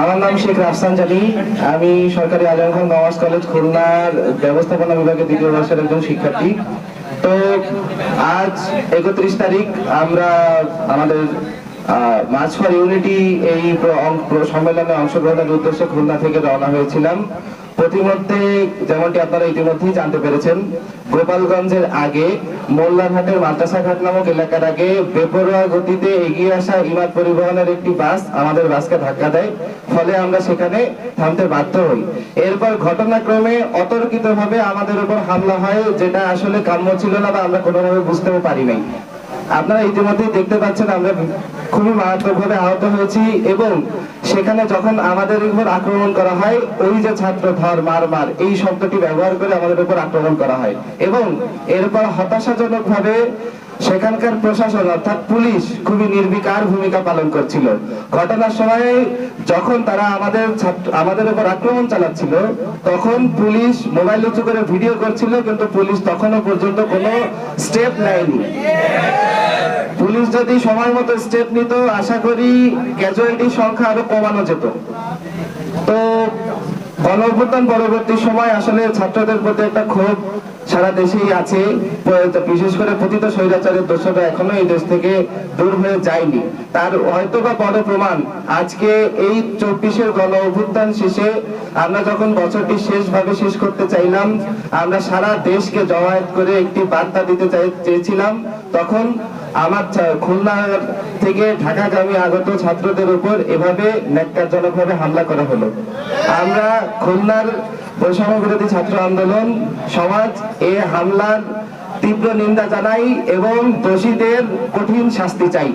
আমার নাম শেখ রাফসান জানি আমি সরকারি আজম খান কমার্স কলেজ খুলনার ব্যবস্থাপনা বিভাগের দ্বিতীয় বর্ষের একজন শিক্ষার্থী। তো আজ একত্রিশ তারিখ আমরা আমাদের মাছ ফর ইউনিটি এই সম্মেলনে অংশগ্রহণের উদ্দেশ্যে খুলনা থেকে রওনা হয়েছিলাম। প্রতিমধ্যে যেমনটি আপনারা ইতিমধ্যেই জানতে পেরেছেন, গোপালগঞ্জের আগে মোল্লারহাটের মাদ্রাসা ঘাট নামক এলাকার আগে বেপরোয়া গতিতে এগিয়ে আসা ইমাদ পরিবহনের একটি বাস আমাদের বাসকে ধাক্কা দেয়, ফলে আমরা সেখানে থামতে বাধ্য হই। এরপর ঘটনাক্রমে অতর্কিতভাবে আমাদের উপর হামলা হয়, যেটা আসলে কাম্য ছিল না বা আমরা কোনোভাবে বুঝতেও পারি নাই। আপনারা ইতিমধ্যেই দেখতে পাচ্ছেন আমরা খুবই মারাত্মকভাবে আহত হয়েছি এবং সেখানে যখন আমাদের উপর আক্রমণ করা হয়, ওই যে ছাত্র ধর, মার মার, এই শব্দটি ব্যবহার করে আমাদের উপর আক্রমণ করা হয়। এবং এরপর হতাশাজনক ভাবে সেখানকার প্রশাসন অর্থাৎ পুলিশ খুবই নির্বিকার ভূমিকা পালন করছিল। ঘটনার সময় যখন তারা আমাদের আমাদের উপর আক্রমণ চালাচ্ছিল, তখন পুলিশ মোবাইল উঁচু করে ভিডিও করছিল, কিন্তু পুলিশ তখনও পর্যন্ত কোনো স্টেপ নেয়নি। পুলিশ যদি সময় মতো স্টেপ নিত, আশা করি ক্যাজুয়ালিটির সংখ্যা আরও কমানো যেত। তো গণ অভ্যুত্থান পরবর্তী সময় আসলে ছাত্রদের প্রতি একটা ক্ষোভ সারা দেশেই আছে। বিশেষ করে পতিত স্বৈরাচারের দোষরা এখনও এই দেশ থেকে দূর হয়ে যায়নি। তার হয়তো বা বড় প্রমাণ, আজকে এই চব্বিশের গণ অভ্যুত্থান শেষে আমরা যখন বছরটি শেষভাবে শেষ করতে চাইলাম, আমরা সারা দেশকে জমায়েত করে একটি বার্তা দিতে চেয়েছিলাম, তখন আমার খুলনা থেকে ঢাকাগামী আগত ছাত্রদের উপর এভাবে ন্যাক্কারজনকভাবে হামলা করা হলো। আমরা খুলনার বৈষম্য বিরোধী ছাত্র আন্দোলন, সমাজ এ হামলার তীব্র নিন্দা জানাই এবং দোষীদের কঠিন শাস্তি চাই।